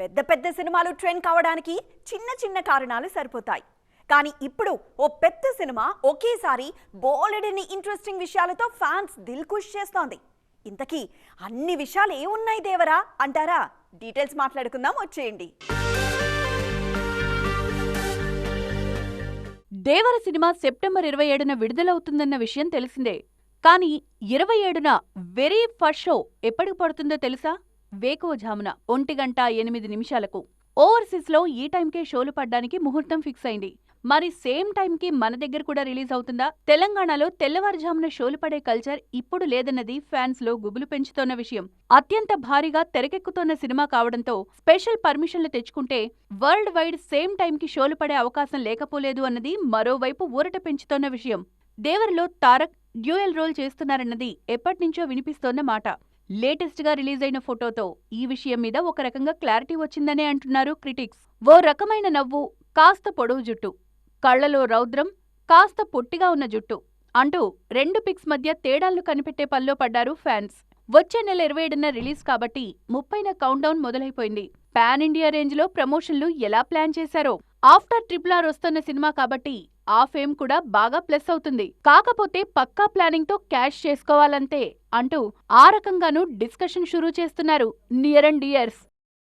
పెద్ద పెద్ద సినిమాలు ట్రెండ్ కావడానికి చిన్న చిన్న కారణాలు సరిపోతాయి. కానీ ఇప్పుడు ఓ పెద్ద సినిమా ఒకేసారి బోలెడని ఇంట్రెస్టింగ్ విషయాలతో ఫ్యాన్స్ దిల్ ఖుష్ చేస్తోంది. ఇంతకీ అన్ని విషయాలు ఏమున్నాయి దేవరా? అంటారా? డీటెయిల్స్ మాట్లాడుకుందాం వచ్చేయండి. దేవర సినిమా సెప్టెంబర్ ఇరవై ఏడున విడుదలవుతుందన్న విషయం తెలిసిందే. కానీ ఇరవై ఏడున వెరీ ఫస్ట్ షో ఎప్పటికి పడుతుందో తెలుసా? వేకువజామున ఒంటి గంట ఎనిమిది నిమిషాలకు ఓవర్సీస్లో ఈ టైంకే షోలు పడ్డానికి ముహూర్తం ఫిక్స్ అయింది. మరి సేమ్ టైంకి మన దగ్గర కూడా రిలీజ్ అవుతుందా? తెలంగాణలో తెల్లవారుజామున షోలు పడే కల్చర్ ఇప్పుడు లేదన్నది ఫ్యాన్స్లో గుబులు పెంచుతోన్న విషయం. అత్యంత భారీగా తెరకెక్కుతోన్న సినిమా కావడంతో స్పెషల్ పర్మిషన్లు తెచ్చుకుంటే వరల్డ్ వైడ్ సేమ్ టైంకి షోలు పడే అవకాశం లేకపోలేదు అన్నది మరోవైపు ఊరట పెంచుతోన్న విషయం. దేవరలో తారక్ డ్యూయల్ రోల్ చేస్తున్నారన్నది ఎప్పటినుంచో వినిపిస్తోన్న మాట. లేటెస్ట్గా రిలీజ్ అయిన ఫోటోతో ఈ విషయం మీద ఒక రకంగా క్లారిటీ వచ్చిందనే అంటున్నారు క్రిటిక్స్. ఓ రకమైన నవ్వు కాస్త పొడవు జుట్టు కళ్ళలో రౌద్రం కాస్త పొట్టిగా ఉన్న జుట్టు అంటూ రెండు పిక్స్ మధ్య తేడాలను కనిపెట్టే పనిలో పడ్డారు ఫ్యాన్స్. వచ్చే నెల ఇరవై ఏడున రిలీజ్ కాబట్టి ముప్పైన కౌంట్డౌన్ మొదలైపోయింది. పాన్ ఇండియా రేంజ్లో ప్రమోషన్లు ఎలా ప్లాన్ చేశారో? ఆఫ్టర్ ట్రిపుల్ ఆర్ వస్తున్న సినిమా కాబట్టి ఆ ఫేమ్ కూడా బాగా ప్లస్ అవుతుంది. కాకపోతే పక్కా ప్లానింగ్తో క్యాష్ చేసుకోవాలంతే అంటూ ఆ రకంగానూ డిస్కషన్ షురూ చేస్తున్నారు నియర్ అండ్ ఇయర్స్